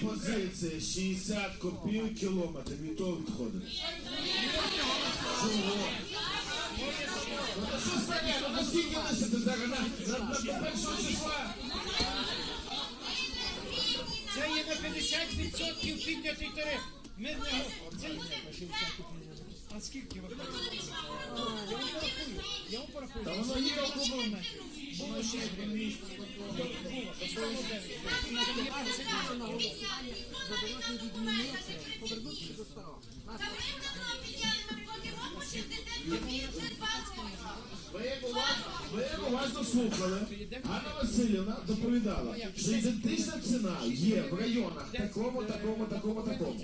пропозиція 60 копійок кілометр, від того відходить. Чого? Ну то що стане? Ну скільки лишити зараз на, на, на, до першого числа? Це є на 50% піднятий тариф. Ми не це а скільки ви хочете? Я вам порахую. Я вам порахую. Та воно є кому. Було 6 гривень. Було, стало 9. Ви як уважно, ви як уважно слухали, Ганна Васильівна доповідала, що ідентична ціна є в районах такому, такому, такому, такому.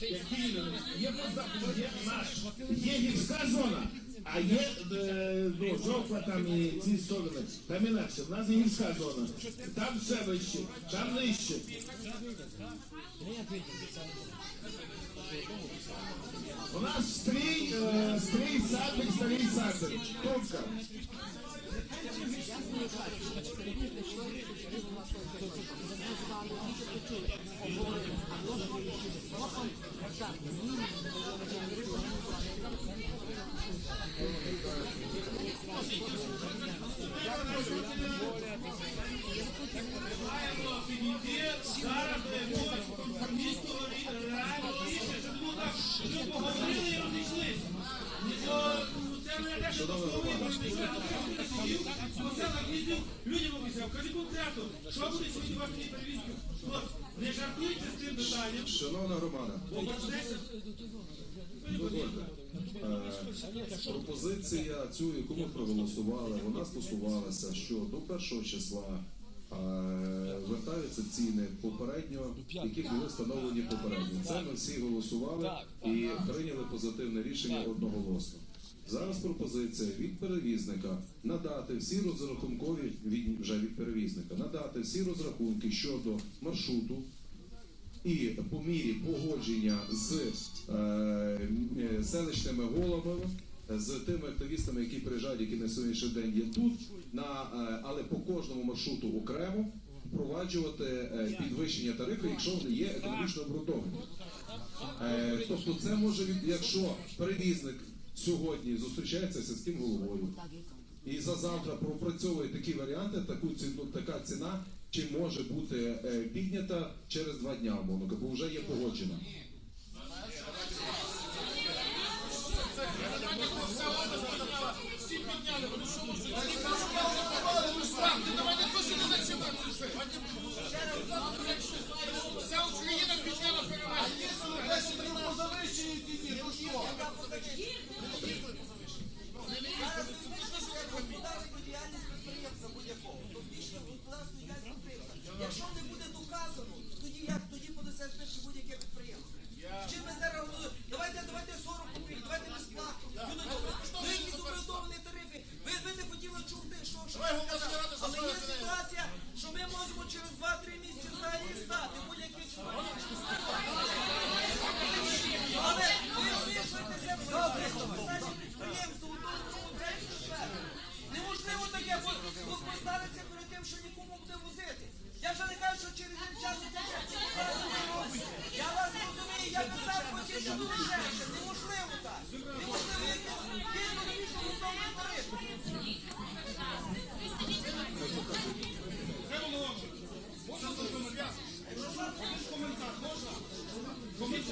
Які є поза- є наш, є гірська зона, а є е, ну, жовтва там і ці сторони. Там інакше. В нас є гірська зона. Там все вище, там нижче. У нас стрій, е, стрій садник, старий садник. Томка. Людям обіцяв, кажи конкретно, що буде сьогодні вас не? Не жартуйте з тим питанням, Шановна дозвольте. Е, пропозиція цю, яку ми проголосували, вона стосувалася, що до першого числа е, вертаються ціни попередньо, які були встановлені попередньо. Це ми всі голосували і прийняли позитивне рішення одноголосно. Зараз пропозиція від перевізника надати всі розрахункові від вже від перевізника, надати всі розрахунки щодо маршруту, і по мірі погодження з е, е, селищними головами, з тими активістами, які приїжджають, які на сьогоднішній день є тут, на, е, але по кожному маршруту окремо впроваджувати е, підвищення тарифу, якщо вони є економічно обґрунтовані. Е, тобто це може від, якщо перевізник сьогодні зустрічається з сільським головою. І за завтра пропрацьовує такі варіанти, таку ціну, така ціна чи може бути е, піднята через два дня, умовно, бо вже є погоджена. вся Україна підняла перевезення. господарську limit is the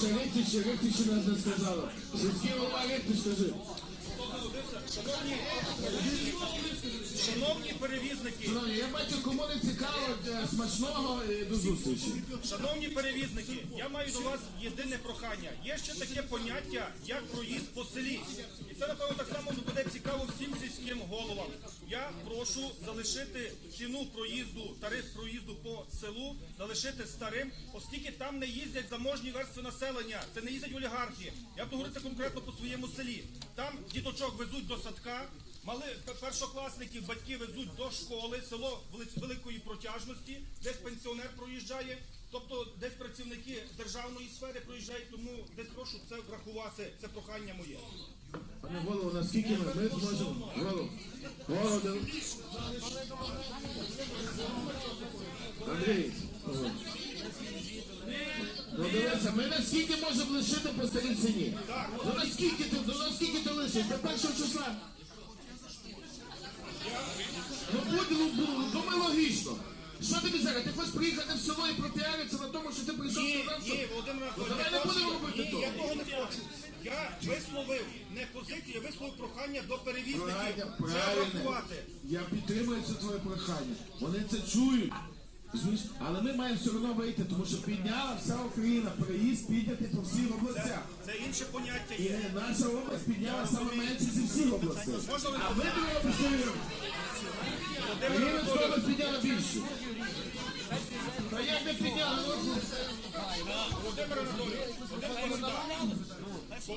чекайте, бо ще Рихтич, ще Рихтич нас не сказала. Сільський голова ти скажи. Шановні, перевізники, я бачу, кому не цікаво е, смачного до зустрічі. Шановні перевізники, я маю до вас єдине прохання. Є ще таке поняття, як проїзд по селі. І це, напевно, так само буде цікаво всім сільським головам. Я прошу залишити ціну проїзду, тариф проїзду по селу, залишити старим, оскільки там не їздять заможні верстви населення, це не їздять олігархи. Я буду говорити конкретно по своєму селі. Там діточок везуть до садка. Мали першокласників батьки везуть до школи, село великої протяжності, десь пенсіонер проїжджає, тобто десь працівники державної сфери проїжджають, тому десь прошу це врахувати, це прохання моє. Пане голово, наскільки ми, ми зможемо. Голово, Андрій. Ну дивися, ми наскільки можемо лишити по старій ціні? Ну наскільки ти, ну наскільки ти лишиш? До першого числа. Ну будь, ну, думай логічно. Що тобі зараз? Ти хочеш приїхати в село і пропіаритися на тому, що ти прийшов Ні, сказав, що... ні, Володимир Ну, давай не будемо робити ні, того. я того не хочу. Я висловив не позицію, я висловив прохання до перевізників. Правильно, Це правильно. врахувати. Я підтримую це твоє прохання. Вони це чують. Але ми маємо все одно вийти, тому що підняла вся Україна, переїзд підняти по всіх областях. Це інше поняття І наша область підняла саме менше зі всіх областей. А ми постійно. Рівненська область підняла більше. Та як не підняла? Ну, Володимир Анатолійович.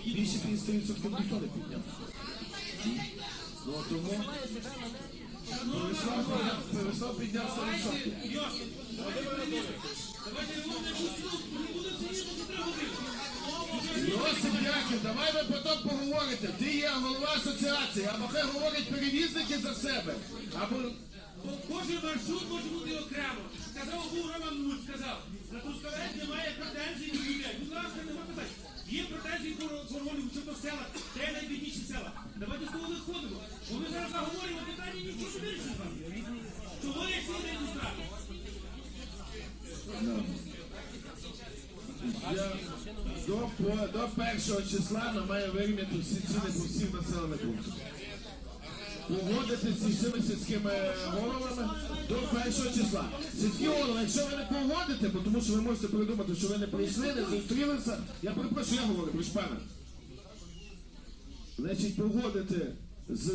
Більше 50% ніхто не підняв. Ну тому Переслав підняв, Переслав підняв 100%. Йосип Яків, давай ви потім поговорите. Ти є голова асоціації, або хай говорять перевізники за себе. Або Бо Кожен маршрут може бути окремо. Сказав був Роман Муць, сказав, на Трускавець немає претензій до людей. Будь ласка, нема питань. Є претензії до Горголів, що по селах, де найбідніші села. Давайте з того виходимо. Заговоримо питання, нічого не вирішить з. Чого є всі я до, до першого числа ми маємо вирівняти всі ціни по всіх населених пунктах. Погодити зі всіми сільськими головами до першого числа. Сільські голови, якщо ви не погодите, бо тому що ви можете придумати, що ви не прийшли, не зустрілися, я перепрошую, я говорю, ви ж пане. Значить, погодити з.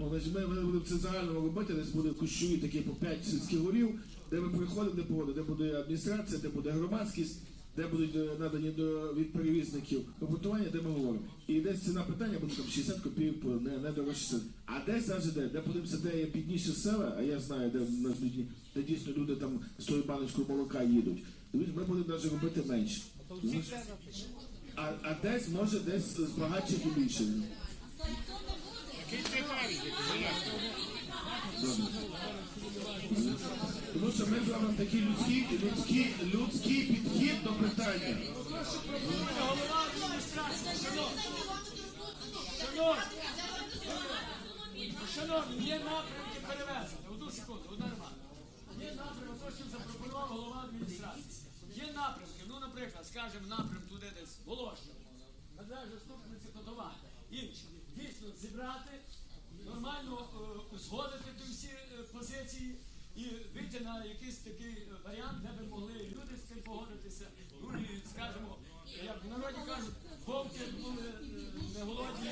Ну, значить, ми, ми будемо це загально робити, десь буде кущові такі по 5 сільських голів, де ми приходимо, де погодимо, де буде адміністрація, де буде громадськість, де будуть е, надані до, від перевізників опитування, де ми говоримо. І десь ціна питання буде там 60 копійок, не, не дорожче. сил. А десь навіть де, де подивимося, де є бідніші села, а я знаю, де, в нас бідні, де дійсно люди там з тою баночкою молока їдуть. Дивіться, ми будемо навіть робити менше. А, а десь може десь з багатших більше. Тому що ми з вами такий людський, людський, людський підхід до питання. Шановні, є напрямки перевезення. Одну секунду, одна. Є напрямок, то, що запропонував голова адміністрації. Є напрямки, ну, наприклад, скажімо, напрям туди десь Волошин, Медвежа ступниці Котова, інші. Дійсно зібрати, нормально е, узгодити ті всі е, позиції і вийти на якийсь такий варіант, де би могли люди з цим погодитися. Ну і скажімо, як в народі кажуть, вовки були е, не голодні,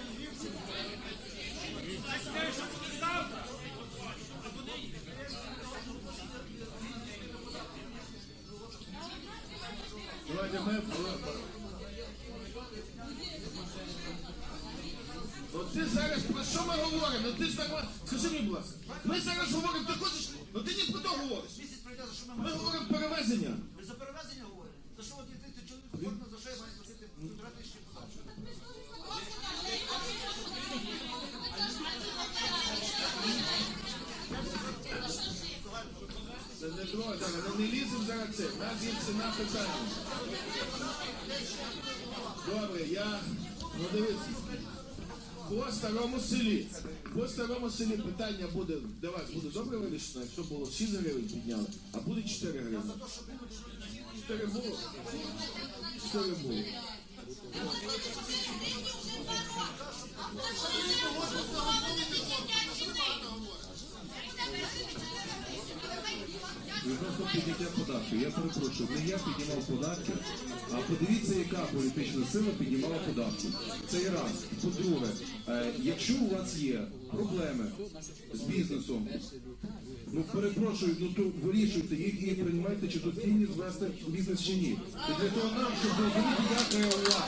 Це не зараз, ну не ліземо зараз це. У нас є ціна питання. Добре, я... Ну дивіться. По старому селі. По старому селі питання буде для вас буде добре вирішено, якщо було 6 гривень підняли, а буде 4 гривні. 4 було? 4 було. Відносно підняття податків. Я перепрошую, не я піднімав податки, а подивіться, яка політична сила піднімала податки. Це і раз. По-друге, е, якщо у вас є проблеми з бізнесом, ну перепрошую, ну то вирішуйте їх і приймайте, чи доцільні звести бізнес чи ні. І для того нам, щоб зрозуміти, є влада.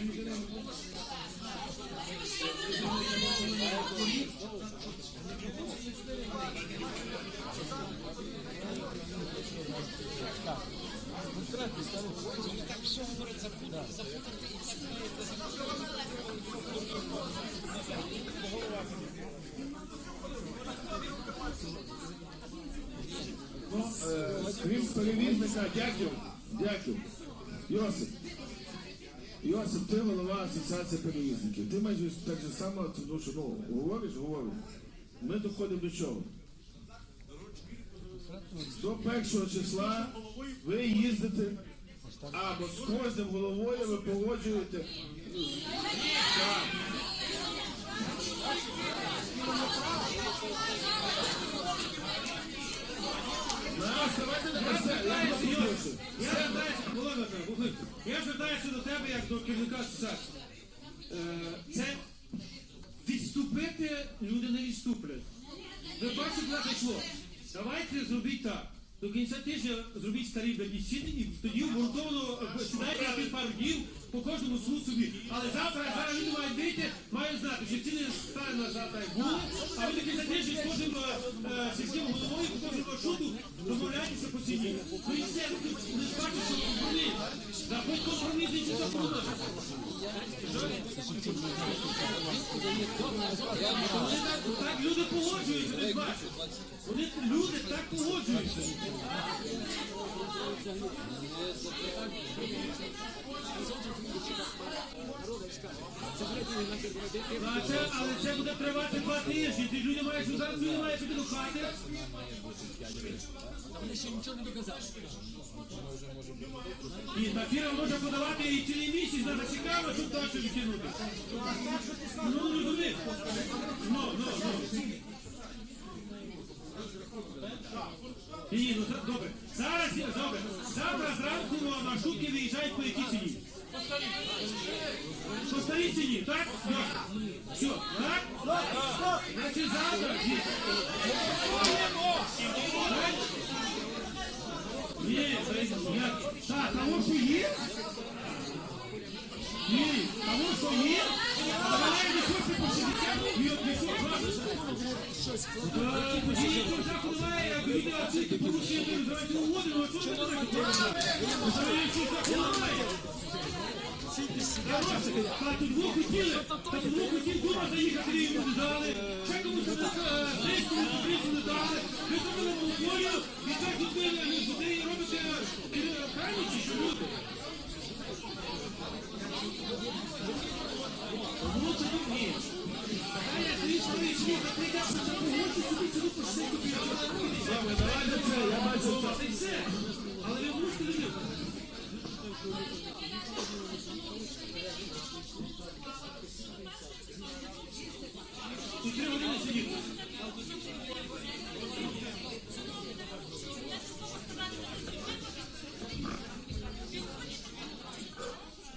Ви? Ну, е, крім перевізника, дякую, дякую. Йосип, Йосип, ти голова асоціації перевізників. Ти майже так же само, ну, говориш, говориш. Ми доходимо до чого? До першого числа ви їздите або з кожним головою ви погоджуєте. Так. Я звертаюся, до тебе як до керівника асоціації. Е, Це відступити люди не відступлять. Ви бачите, куди йшло. Давайте зробіть так. До кінця тижня зробіть старі бебісіти і тоді обґрунтовано е, сідайте на пару днів по кожному суду собі. Але завтра, зараз люди мають вийти, мають знати, що ціни стануть на завтра як були, а ви до кінця тижня з кожним е, е, сільським головою, по кожному маршруту домовляєтеся по ціні. Ну і все, ви не бачите, що компроміс. Да хоч компроміс і допоможе. Так люди погоджуються, ви ж. Вони люди так погоджуються. А це, але це буде тривати два тижні. Ті люди мають зараз люди мають піти до хати. Вони ще нічого не доказали. І та фірма може подавати і цілий місяць, навіть цікаво, щоб далі відтягнути. Ну, не розумієш? Ну, ну, ну. Ні, ну добре. Зараз я- добре. Завтра зранку маршрутки виїжджають по якій ціні? По старій ціні, так? Добре. Все, так? Значить завтра. Ні. Так? Ні, це я. Так, того, що є? Ні, того, що є? А мене не хоче по 60, і от не хоче. Е, Тоді нічого жаху немає, як люди оцінки порушення, давайте угоди, ну а чого ви так тут тут тут тут тут. А я трішки річні, та прийдеш, що погодьте собі ціну по 60 давайте це, я бачу це. Це все. Але ви мусите люди.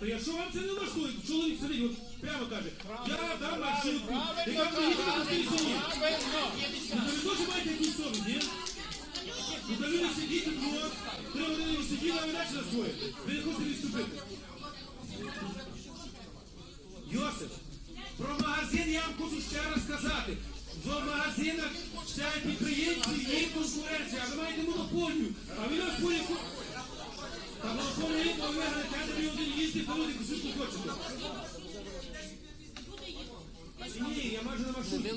Та якщо вам це не влаштує, чоловік сидить, от прямо каже, я дам маршрутку, яка приїхала на тій селі. Ну, то ви теж маєте якусь совість, ні? Ну, то люди сидіть тут, от, три години ви сиділи, а ви далі на своє. Ви не хочете відступити. Йосип, про магазин я вам хочу ще раз сказати. В магазинах ще підприємці є конкуренція, а ви маєте монополію. А ви нас поліку. Та є, то ви граєте, ви один їздить, по люди кусочку хочете. Ні, я майже на маршрут. Ні,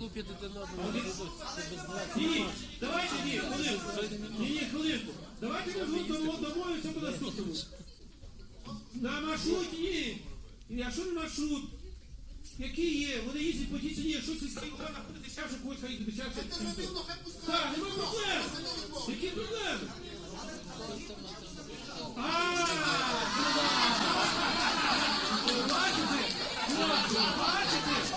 ні, давайте ні, хвилинку. Ні, ні. Давайте ми дамо домовимося по наступному. На маршруті ні. Якщо не маршрут, який є, вони їздять по тій ціні, якщо сільський голова знаходить дешевше, когось хай дешевше. Так, нема проблем. Які проблеми? Бачите? Бачите?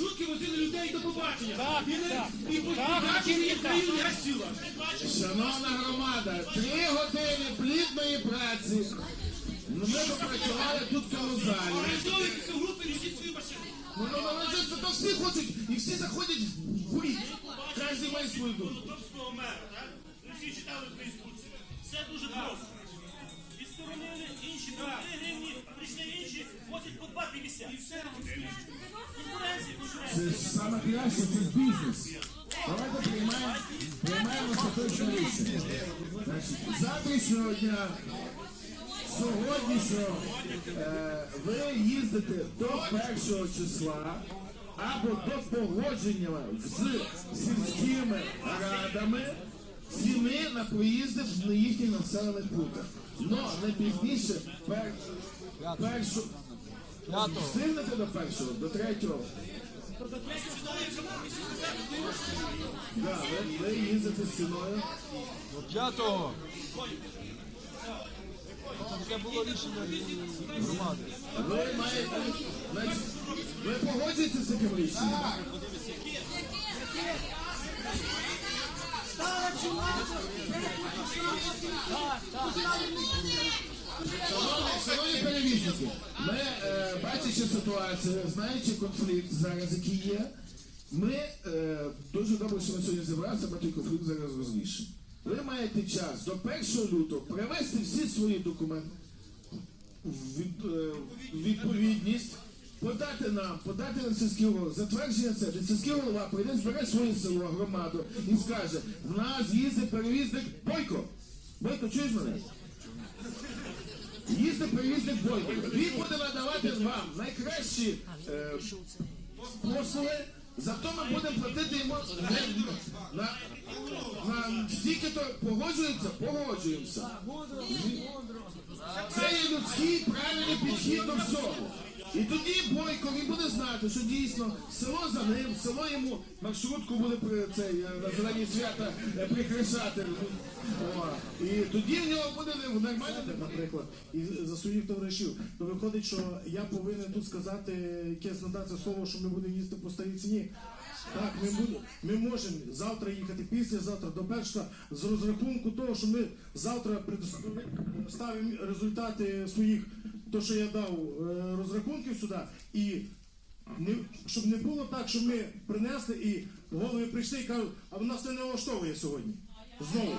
Маршрутки, возили людей до побачення. Так, і не і побачення країну я сіла. Шановна громада, три години плідної праці. Ну, Ми попрацювали тут в цьому залі. Організовуйтеся в групи, несіть свої машини. Ну, ну, ну, ну, то, то всі хочуть, і всі заходять в бій. Кожен має свою думку. Топського мера, так? Ви всі читали в Фейсбуці. Все дуже просто. Відсторонили інші по 3 гривні, прийшли інші, возять по 2,50. І все. Конкуренція, конкуренція. Це саме краще, це бізнес. Давайте приймаємо, приймаємо остаточне рішення. Значить, завтрашнього дня, сьогоднішнього, е, ви їздите до першого числа або до погодження з сільськими радами ціни на проїзди в їхніх населених пунктах. Но не пізніше пер, першу. Встигнете до першого, до третього. Да, ви, ви їздите з ціною. П'ятого. Таке було рішення громади. Ви маєте. Значить, ви погоджуєтеся з таким рішенням? Шановні, шановні перевізники, ми, е, бачачи ситуацію, знаючи конфлікт зараз, який є, ми е, дуже добре, що ми сьогодні зібралися, ми той конфлікт зараз розвішимо. Ви маєте час до 1 лютого привести всі свої документи в від, е, відповідність, подати нам, подати на сільський голова, затвердження це, де сільський голова прийде, збере своє село, громаду і скаже, в нас їздить перевізник Бойко. Бойко, чуєш мене? Їздить перевізник Бойко. Він буде надавати вам найкращі е, послуги, зато ми будемо платити йому на, на, на стільки то погоджуємося, погоджуємося. Це є людський правильний підхід до всього. І тоді Бойко він буде знати, що дійсно село за ним, село йому маршрутку буде при цей е, на зелені свята е, прикрашати. І тоді в нього буде нормально. наприклад, і за своїх товаришів, то виходить, що я повинен тут сказати якесь надати слово, що ми будемо їсти по старій ціні. Так, ми будемо, ми можемо завтра їхати, післязавтра до першого з розрахунку того, що ми завтра предоставимо результати своїх, то що я дав е, розрахунків сюди, і не, щоб не було так, що ми принесли і голови прийшли і кажуть, а в нас це не влаштовує сьогодні. Знову.